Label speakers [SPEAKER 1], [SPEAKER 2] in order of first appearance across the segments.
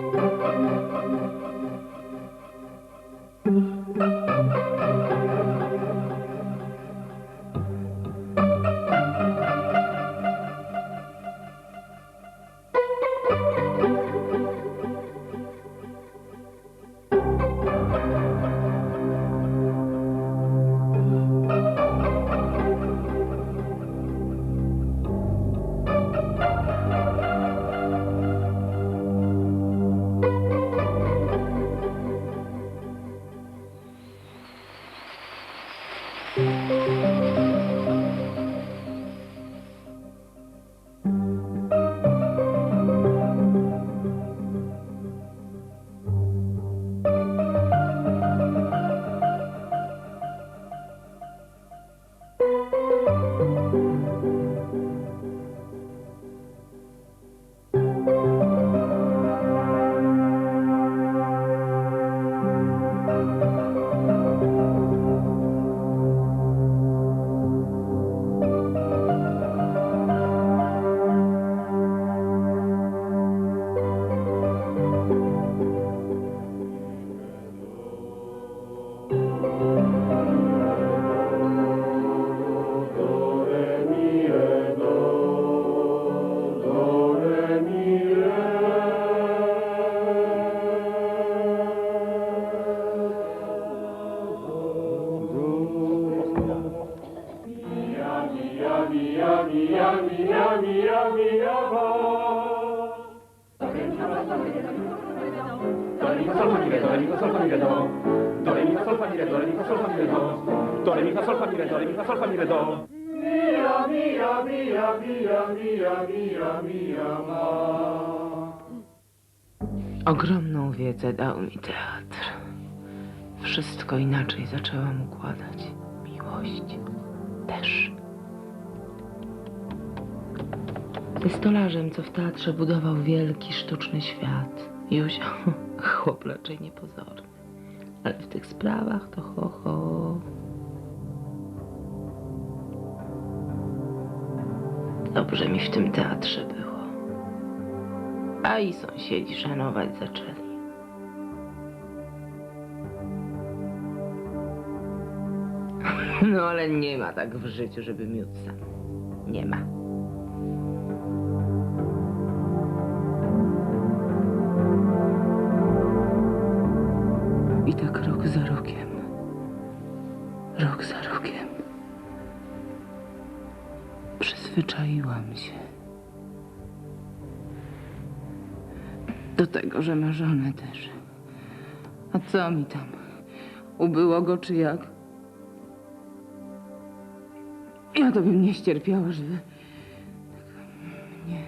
[SPEAKER 1] Thank you. Re do re mi fa sol fa mi re do do re mi fa sol fa mi re do re mi fa sol fa mi re do
[SPEAKER 2] Ogromną wiedzę dał mi teatr. Wszystko inaczej zaczęłam układać. Miłość też. Ze stolarzem, co w teatrze budował wielki, sztuczny świat. Józio, chłop raczej niepozorny. Ale w tych sprawach to ho, ho. Dobrze mi w tym teatrze było. A i sąsiedzi szanować zaczęli. No ale nie ma tak w życiu, żeby miód sam. Nie ma. I tak rok za rokiem. Rok za rokiem. Przyzwyczaiłam się. Do tego, że ma żonę też. A co mi tam? Ubyło go czy jak? Ja to bym nie ścierpiała, żeby... tak mnie...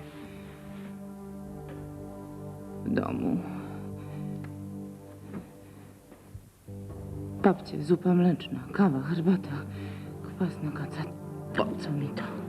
[SPEAKER 2] w domu. Babcie, zupa mleczna, kawa, herbata, kwas na kaca. Po co mi to?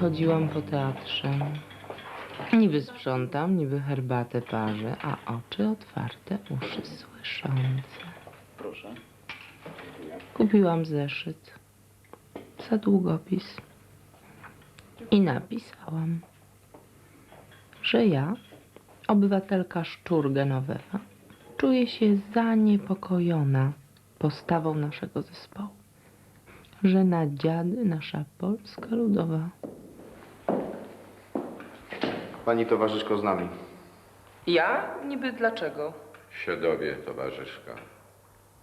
[SPEAKER 2] Chodziłam po teatrze. Niby sprzątam, niby herbatę parzę, a oczy otwarte, uszy słyszące.
[SPEAKER 1] Proszę.
[SPEAKER 2] Kupiłam zeszyt, za długopis i napisałam, że ja, obywatelka szczur Genovefa, czuję się zaniepokojona postawą naszego zespołu, że na dziady nasza Polska Ludowa
[SPEAKER 3] Pani towarzyszko z nami.
[SPEAKER 2] Ja? Niby dlaczego?
[SPEAKER 4] się dowie towarzyszka.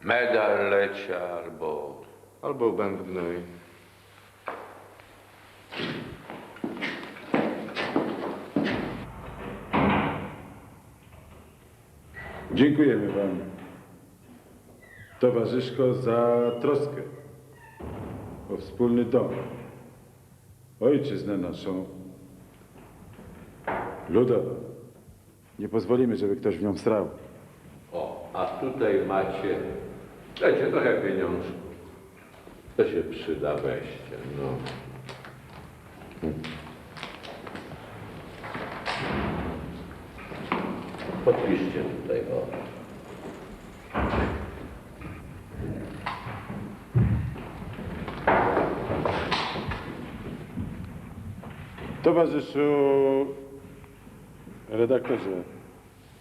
[SPEAKER 4] Medal lecia albo
[SPEAKER 3] Albo bęb gnój.
[SPEAKER 5] Dziękujemy Wam, towarzyszko, za troskę o wspólny dom, ojczyznę naszą ludową. Nie pozwolimy, żeby ktoś w nią strał.
[SPEAKER 4] o, a tutaj macie, dajcie trochę pieniążków. To się przyda, weźcie, no. Podpiszcie tutaj, o.
[SPEAKER 5] Towarzyszu, redaktorze,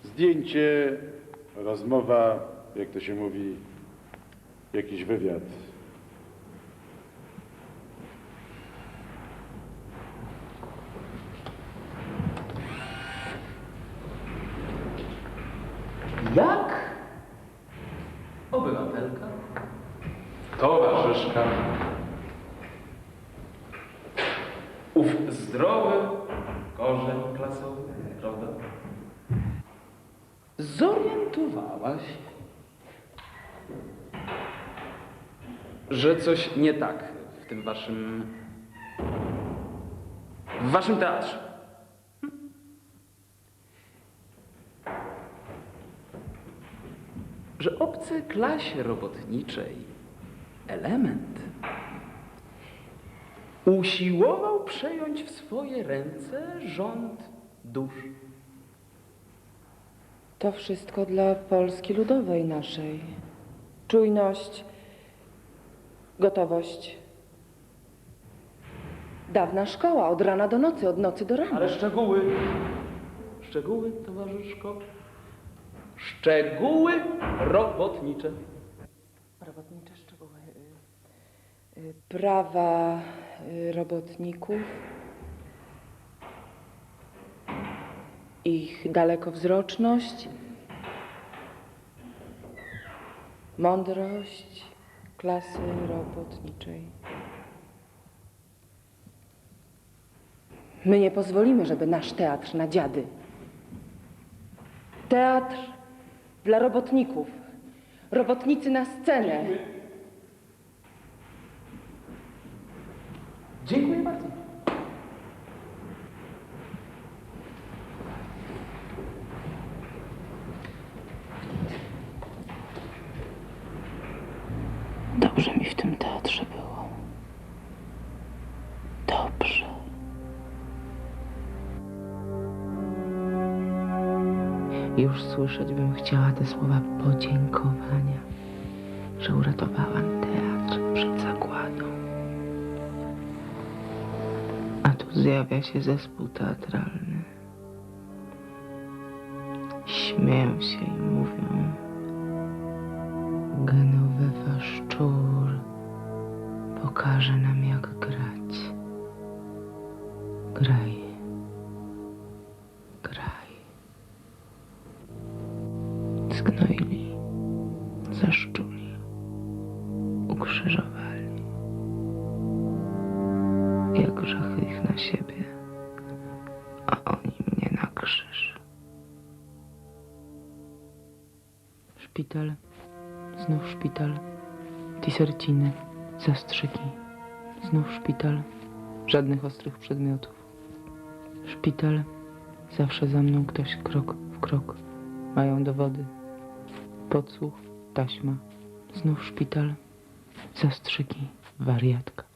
[SPEAKER 5] zdjęcie, rozmowa, jak to się mówi, jakiś wywiad.
[SPEAKER 1] Jak? Obywatelka? Towarzyszka? Ów zdrowy korzeń klasowy, prawda? Zorientowałaś, że coś nie tak w tym waszym... w waszym teatrze. że obcy klasie robotniczej element usiłował przejąć w swoje ręce rząd dusz.
[SPEAKER 6] To wszystko dla Polski Ludowej naszej. Czujność, gotowość. Dawna szkoła, od rana do nocy, od nocy do rana.
[SPEAKER 1] Ale szczegóły, szczegóły, towarzyszko, Szczegóły robotnicze.
[SPEAKER 6] Robotnicze szczegóły. y, y, Prawa y, robotników. Ich dalekowzroczność. Mądrość klasy robotniczej. My nie pozwolimy, żeby nasz teatr na dziady. Teatr dla robotników. Robotnicy na scenę.
[SPEAKER 1] Dziękuję
[SPEAKER 2] Już słyszeć bym chciała te słowa podziękowania, że uratowałam teatr przed zagładą. A tu zjawia się zespół teatralny. Śmieją się i mówią. Genowefa szczur pokaże nam jak Jak grzechy ich na siebie, a oni mnie na krzyż. Szpital. Znów szpital. Tiserciny. Zastrzyki. Znów szpital. Żadnych ostrych przedmiotów. Szpital. Zawsze za mną ktoś krok w krok. Mają dowody. Podsłuch. Taśma. Znów szpital. Zastrzyki. Wariatka.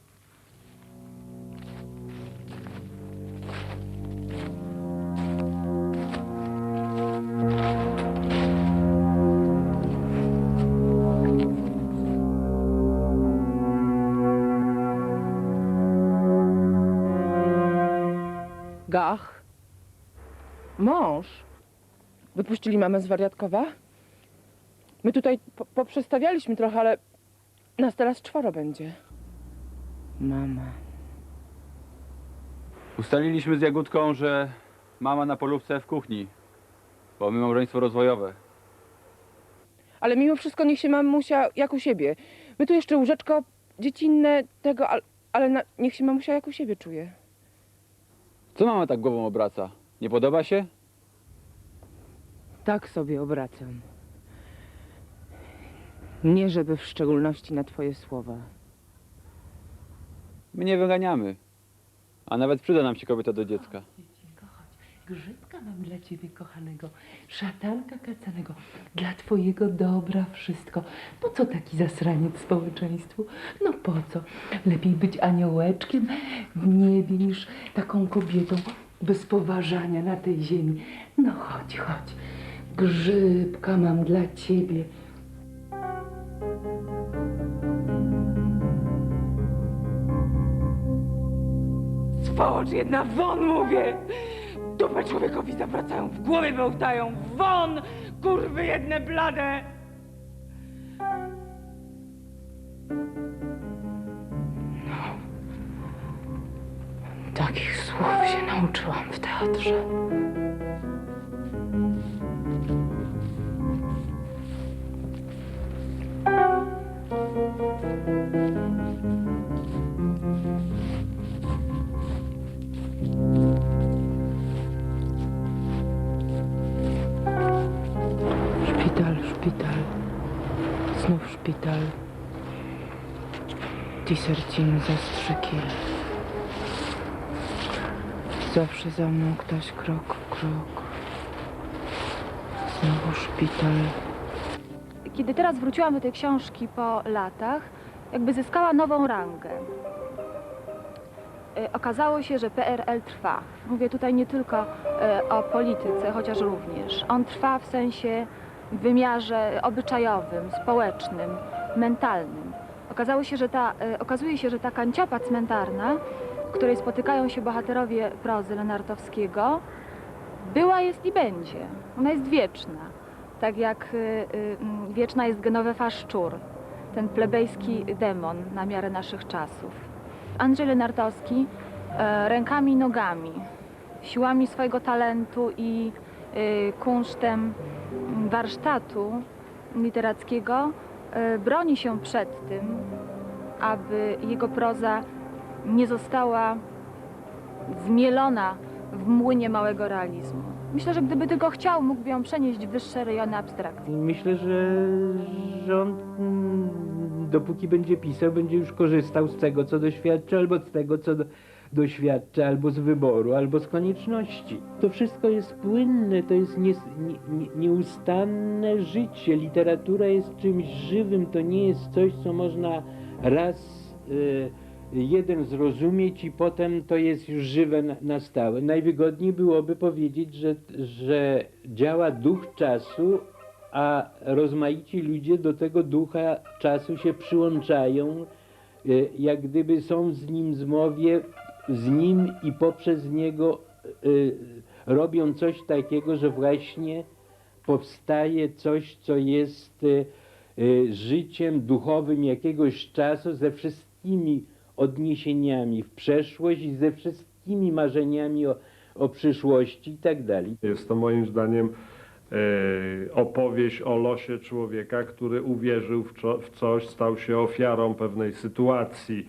[SPEAKER 6] Wypuścili mamę z wariatkowa? My tutaj po poprzestawialiśmy trochę, ale nas teraz czworo będzie. Mama.
[SPEAKER 7] Ustaliliśmy z Jagódką, że mama na polówce w kuchni, bo my małżeństwo rozwojowe.
[SPEAKER 6] Ale mimo wszystko niech się mamusia jak u siebie. My tu jeszcze łóżeczko dziecinne tego, ale, ale na, niech się mamusia jak u siebie czuje.
[SPEAKER 7] Co mama tak głową obraca? Nie podoba się?
[SPEAKER 6] Tak sobie obracam. Nie żeby w szczególności na twoje słowa.
[SPEAKER 7] My nie wyganiamy. A nawet przyda nam się kobieta do dziecka.
[SPEAKER 8] Dziecinko, chodź. Grzybka mam dla ciebie, kochanego. Szatanka kacanego. Dla twojego dobra wszystko. Po co taki zasraniec społeczeństwu? No po co? Lepiej być aniołeczkiem w niebie niż taką kobietą bez poważania na tej ziemi. No chodź, chodź. Grzybka mam dla ciebie.
[SPEAKER 9] Swołocz jedna, won mówię! Dupę człowiekowi zawracają, w głowie bełtają, won! Kurwy jedne blade!
[SPEAKER 2] Takich słów się nauczyłam w teatrze. Szpital. Znów szpital. Tisercin, zastrzyki. Zawsze za mną ktoś krok w krok. Znowu szpital.
[SPEAKER 10] kiedy teraz wróciłam do tej książki po latach, jakby zyskała nową rangę. E, Okazało się, że PRL trwa. Mówię tutaj nie tylko e, o polityce, chociaż również. On trwa w sensie w wymiarze obyczajowym, społecznym, mentalnym. Okazało się, że ta, e, okazuje się, że ta kanciapa cmentarna, w której spotykają się bohaterowie prozy Lenartowskiego, była, jest i będzie. Ona jest wieczna. tak jak y, mm, wieczna jest Genovefa Szczur, ten plebejski demon na miarę naszych czasów. Andrzej Lenartowski e, rękami i nogami, siłami swojego talentu i kunsztem warsztatu literackiego e, broni się przed tym, aby jego proza nie została zmielona w młynie małego realizmu. Myślę, że gdyby tylko chciał, mógłby ją przenieść w wyższe rejony abstrakcji.
[SPEAKER 11] Myślę, że, że on mm, dopóki będzie pisał, będzie już korzystał z tego, co doświadczy, albo z tego, co do, doświadczy, albo z wyboru, albo z konieczności. To wszystko jest płynne, to jest nie, nie, nieustanne życie. Literatura jest czymś żywym, to nie jest coś, co można raz y, jeden zrozumieć i potem to jest już żywe na, na stałe. Najwygodniej byłoby powiedzieć, że, że działa duch czasu, a rozmaici ludzie do tego ducha czasu się przyłączają, y, jak gdyby są z nim zmowie, z nim i poprzez niego y, robią coś takiego, że właśnie powstaje coś, co jest y, życiem duchowym jakiegoś czasu ze wszystkimi odniesieniami w przeszłość i ze wszystkimi marzeniami o, o przyszłości i tak dalej.
[SPEAKER 12] Jest to moim zdaniem opowieść o losie człowieka, który uwierzył w, coś, stał się ofiarą pewnej sytuacji,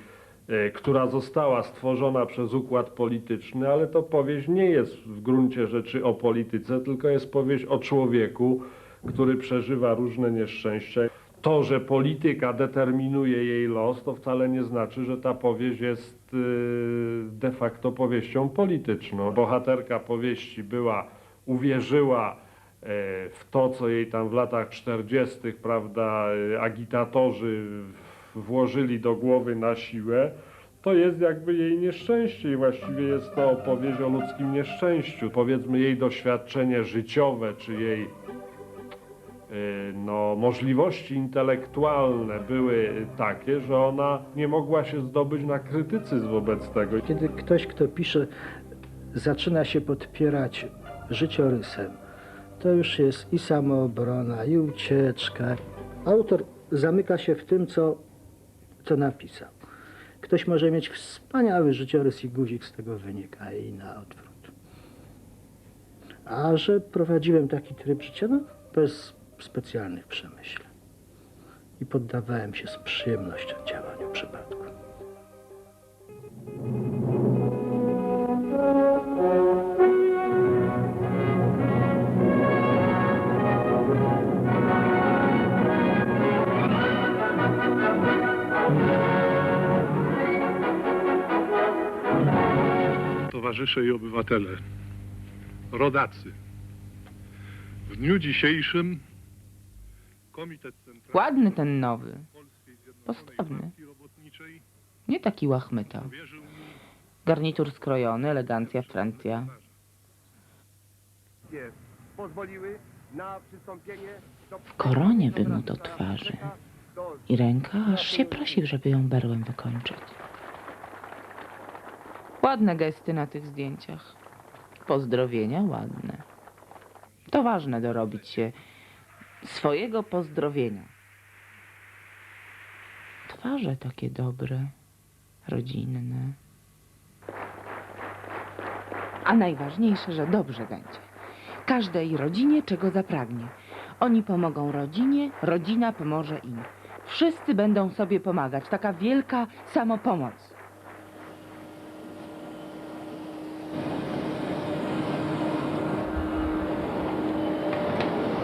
[SPEAKER 12] która została stworzona przez układ polityczny, ale to powieść nie jest w gruncie rzeczy o polityce, tylko jest powieść o człowieku, który przeżywa różne nieszczęścia. To, że polityka determinuje jej los, to wcale nie znaczy, że ta powieść jest y, de facto powieścią polityczną. Bohaterka powieści była, uwierzyła e, w to, co jej tam w latach 40., prawda, e, agitatorzy włożyli do głowy na siłę, to jest jakby jej nieszczęście i właściwie jest to opowieść o ludzkim nieszczęściu. Powiedzmy jej doświadczenie życiowe, czy jej y, no, możliwości intelektualne były takie, że ona nie mogła się zdobyć na krytycyzm wobec tego.
[SPEAKER 13] Kiedy ktoś, kto pisze, zaczyna się podpierać życiorysem, to już jest i samoobrona, i ucieczka. Autor zamyka się w tym, co, co napisał. Ktoś może mieć wspaniały życiorys i guzik z tego wynika i na odwrót. A że prowadziłem taki tryb życia, no, bez specjalnych przemyśleń. I poddawałem się z przyjemnością działaniu przypadku.
[SPEAKER 12] Towarzysze i obywatele, rodacy, w dniu dzisiejszym Komitet Centralny
[SPEAKER 2] Ładny ten nowy,
[SPEAKER 12] Polskiej Zjednoczonej
[SPEAKER 2] postawny.
[SPEAKER 12] Partii Robotniczej
[SPEAKER 2] nie taki łachmyta.
[SPEAKER 12] powierzył mi
[SPEAKER 2] Garnitur skrojony, elegancja Francja.
[SPEAKER 14] Pozwoliły na przystąpienie do...
[SPEAKER 2] W koronie by mu do twarzy. I ręka aż się prosi, żeby ją berłem wykończyć. Ładne gesty na tych zdjęciach. Pozdrowienia ładne. To ważne dorobić się swojego pozdrowienia. Twarze takie dobre, rodzinne. A najważniejsze, że dobrze będzie. Każdej rodzinie czego zapragnie. Oni pomogą rodzinie, rodzina pomoże im. Wszyscy będą sobie pomagać. Taka wielka samopomoc.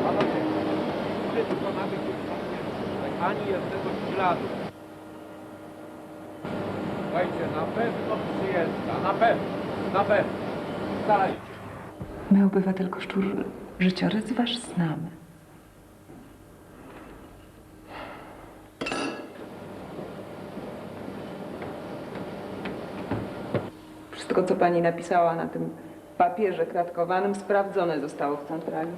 [SPEAKER 14] Panowie, wszystko mamy tu jednego śladu. Słuchajcie, na pewno przyjeżdża, na pewno, na pewno. Starajcie.
[SPEAKER 6] My, obywatelko Szczur, życiorys wasz znamy.
[SPEAKER 15] Wszystko, co pani napisała na tym papierze kratkowanym, sprawdzone zostało w centrali.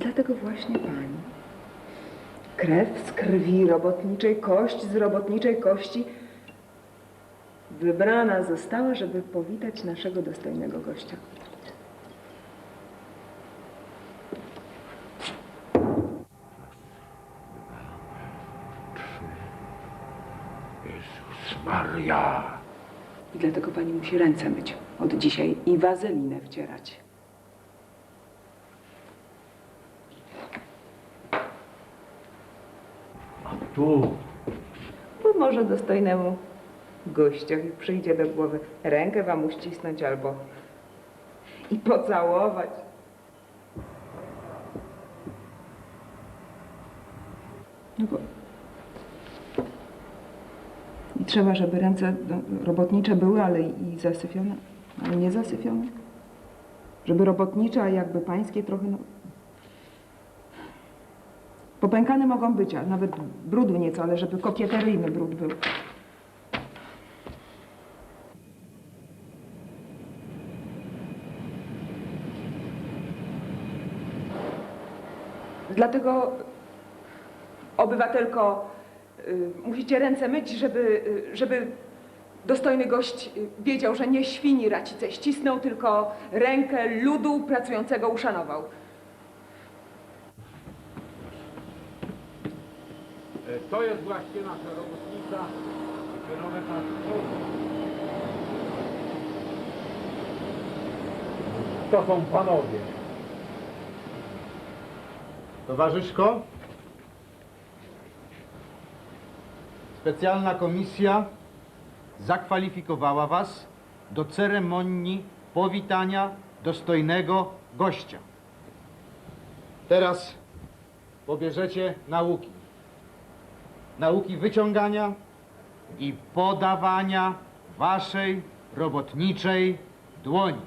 [SPEAKER 6] Dlatego właśnie pani. Krew z krwi robotniczej, kość z robotniczej kości.
[SPEAKER 15] wybrana została, żeby powitać naszego dostojnego gościa.
[SPEAKER 14] Jezus Maria.
[SPEAKER 15] I dlatego pani musi ręce myć od dzisiaj i wazelinę wcierać.
[SPEAKER 14] Tu.
[SPEAKER 15] Bo może dostojnemu gościowi przyjdzie do głowy rękę wam uścisnąć albo i pocałować. No bo... I trzeba, żeby ręce robotnicze były, ale i zasyfione, ale nie zasyfione. Żeby robotnicze, a jakby pańskie trochę, no... Popękane mogą być, a nawet brudu nieco, ale żeby kokieteryjny brud był. Dlatego, obywatelko, y, musicie ręce myć, żeby, y, żeby dostojny gość y, wiedział, że nie świni racicę ścisnął, tylko rękę ludu pracującego uszanował.
[SPEAKER 14] To jest właśnie nasza robotnica. Kierowe To są panowie.
[SPEAKER 16] Towarzyszko, specjalna komisja zakwalifikowała Was do ceremonii powitania dostojnego gościa. Teraz pobierzecie nauki. Nauki wyciągania i podawania Waszej robotniczej dłoni.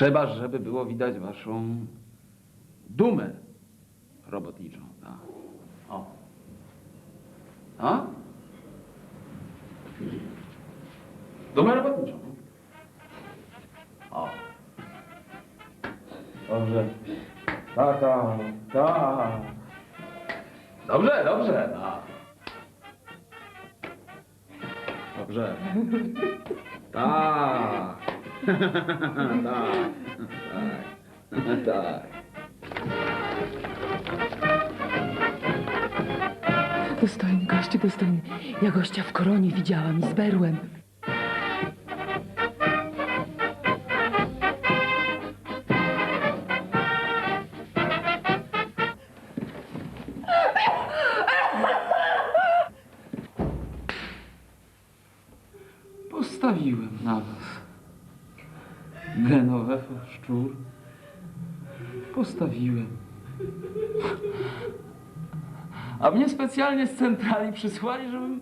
[SPEAKER 1] Trzeba, żeby było widać waszą dumę robotniczą. Tak. O. A? Dumę robotniczą. O. Dobrze. Tak, tak, tak. Dobrze, dobrze. Tak. Dobrze. Tak. tak. Tak. Tak.
[SPEAKER 6] Dostojny goście, dostojny. Ja gościa w koronie widziałam i z berłem.
[SPEAKER 1] Postawiłem. A mnie specjalnie z centrali przysłali, żebym...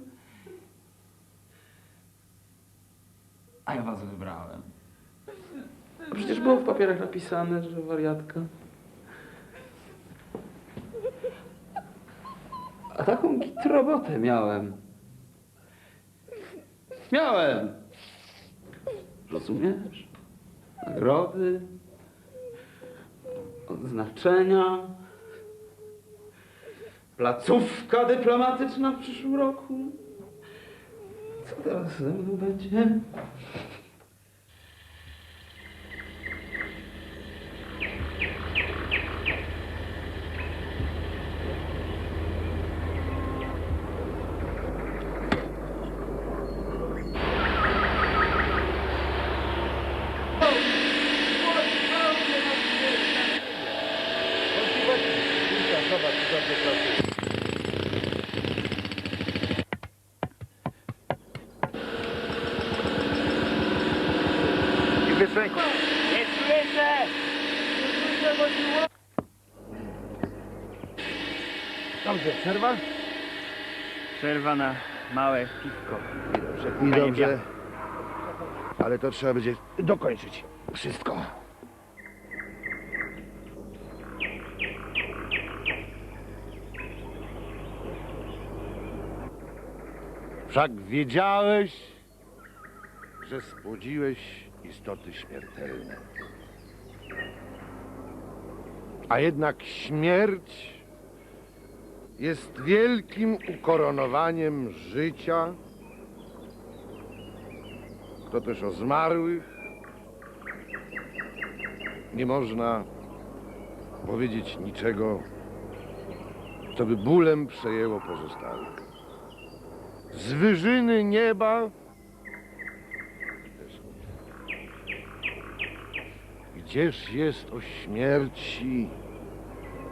[SPEAKER 1] A ja was wybrałem. A Przecież było w papierach napisane, że wariatka. A taką git robotę miałem. Miałem. Rozumiesz? Nagrody, odznaczenia, placówka dyplomatyczna w przyszłym roku. Co teraz ze mną będzie?
[SPEAKER 14] Nie słyszę!
[SPEAKER 16] Dobrze, przerwa?
[SPEAKER 1] Przerwa na małe piwko.
[SPEAKER 17] I dobrze, ale to trzeba będzie dokończyć wszystko. Wszak wiedziałeś, że spłodziłeś istoty śmiertelne. A jednak śmierć jest wielkim ukoronowaniem życia. To też o zmarłych nie można powiedzieć niczego, co by bólem przejęło pozostałych. Z wyżyny nieba. Gdzież jest o śmierci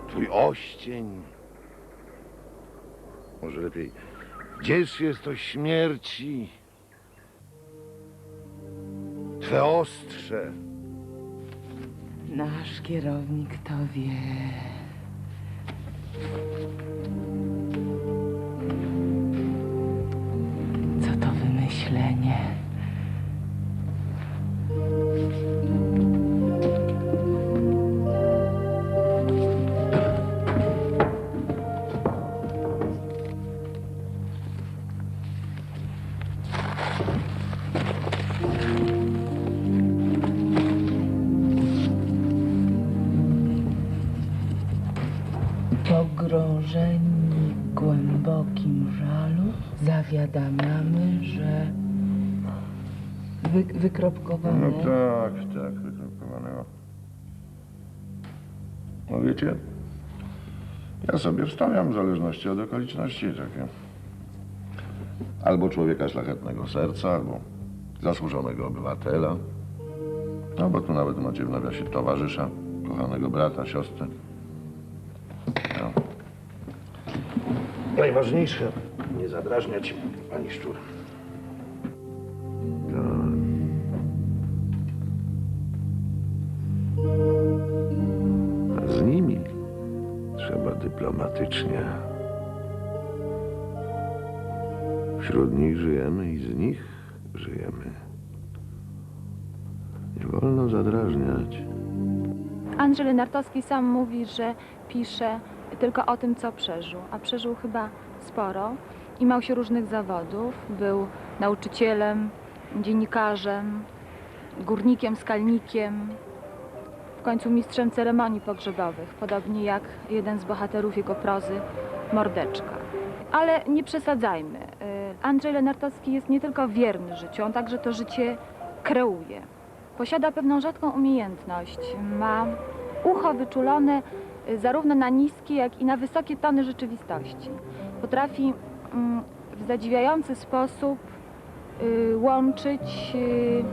[SPEAKER 17] twój oścień? Może lepiej, gdzież jest o śmierci twe ostrze?
[SPEAKER 2] Nasz kierownik to wie. Co to wymyślenie? Zawiadamiamy, że wy, wykropkowane...
[SPEAKER 17] No tak, tak, wykropkowanego. No wiecie, ja sobie wstawiam w zależności od okoliczności takie. Albo człowieka szlachetnego serca, albo zasłużonego obywatela. No bo tu nawet macie w nawiasie towarzysza, kochanego brata, siostrę. No. Najważniejsze, nie zadrażniać pani szczur. A z nimi trzeba dyplomatycznie. Wśród nich żyjemy i z nich żyjemy. Nie wolno zadrażniać.
[SPEAKER 10] Andrzej Lenartowski sam mówi, że pisze tylko o tym, co przeżył, a przeżył chyba sporo i miał się różnych zawodów. Był nauczycielem, dziennikarzem, górnikiem, skalnikiem, w końcu mistrzem ceremonii pogrzebowych, podobnie jak jeden z bohaterów jego prozy, Mordeczka. Ale nie przesadzajmy. Y, Andrzej Lenartowski jest nie tylko wierny życiu, on także to życie kreuje. Posiada pewną rzadką umiejętność. Ma ucho wyczulone y, zarówno na niskie, jak i na wysokie tony rzeczywistości. Potrafi w zadziwiający sposób y, łączyć y,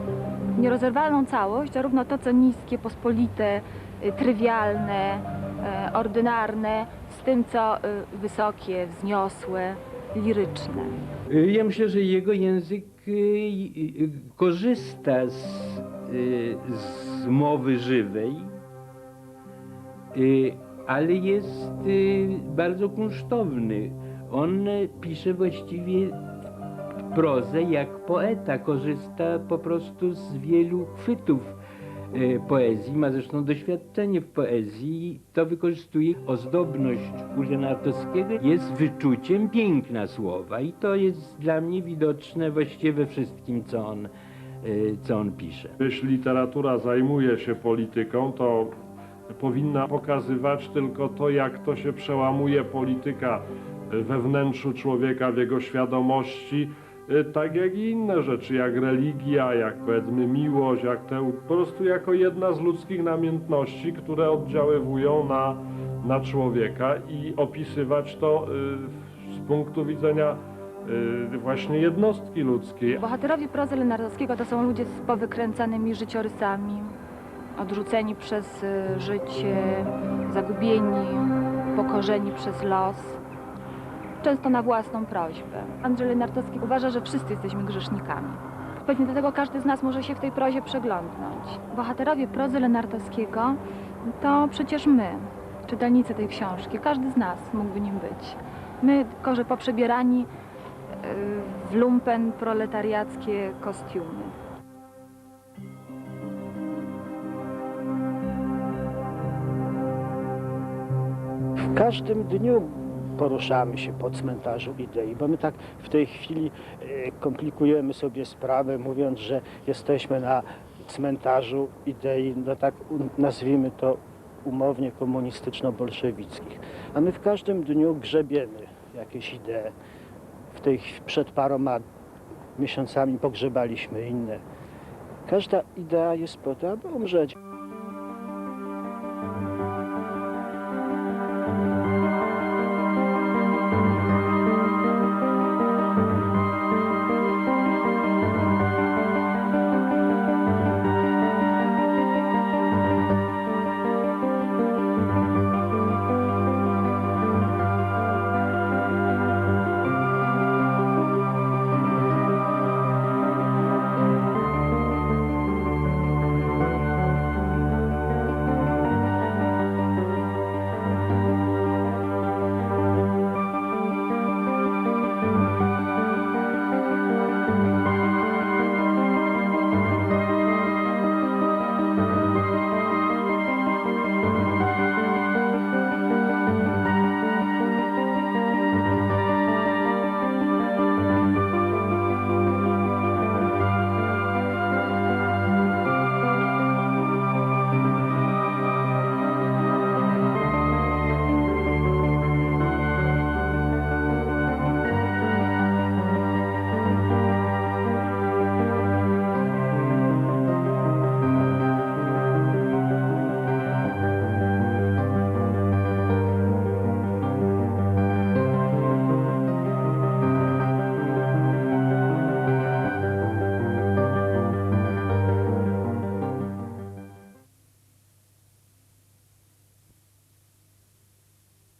[SPEAKER 10] nierozerwalną całość, zarówno to, co niskie, pospolite, y, trywialne, y, ordynarne, z tym, co wysokie, wzniosłe, liryczne.
[SPEAKER 11] Ja myślę, że jego język korzysta z, z mowy żywej, ale jest bardzo kunsztowny. On pisze właściwie prozę jak poeta, korzysta po prostu z wielu chwytów y, poezji, ma zresztą doświadczenie w poezji, to wykorzystuje. Ozdobność u Lenartowskiego jest wyczuciem piękna słowa i to jest dla mnie widoczne właściwie we wszystkim, co on, y, co on pisze.
[SPEAKER 12] Jeśli literatura zajmuje się polityką, to powinna pokazywać tylko to, jak to się przełamuje polityka we wnętrzu człowieka, w jego świadomości, y, tak jak i inne rzeczy, jak religia, jak powiedzmy miłość, jak te, po prostu jako jedna z ludzkich namiętności, które oddziaływują na, na człowieka i opisywać to y, z punktu widzenia właśnie jednostki ludzkiej.
[SPEAKER 10] Bohaterowie prozy Lenartowskiego to są ludzie z powykręcanymi życiorysami, odrzuceni przez y, życie, zagubieni, pokorzeni przez los, często na własną prośbę. Andrzej Lenartowski uważa, że wszyscy jesteśmy grzesznikami. Pewnie dlatego każdy z nas może się w tej prozie przeglądnąć. Bohaterowie prozy Lenartowskiego to przecież my, czytelnicy tej książki. Każdy z nas mógłby nim być. My tylko, że poprzebierani y, w lumpen proletariackie kostiumy.
[SPEAKER 13] W każdym dniu poruszamy się po cmentarzu idei, bo my tak w tej chwili e, komplikujemy sobie sprawę, mówiąc, że jesteśmy na cmentarzu idei, no tak nazwijmy to umownie komunistyczno-bolszewickich. A my w każdym dniu grzebiemy jakieś idee. W tej, przed paroma miesiącami pogrzebaliśmy inne. Każda idea jest po to, aby umrzeć.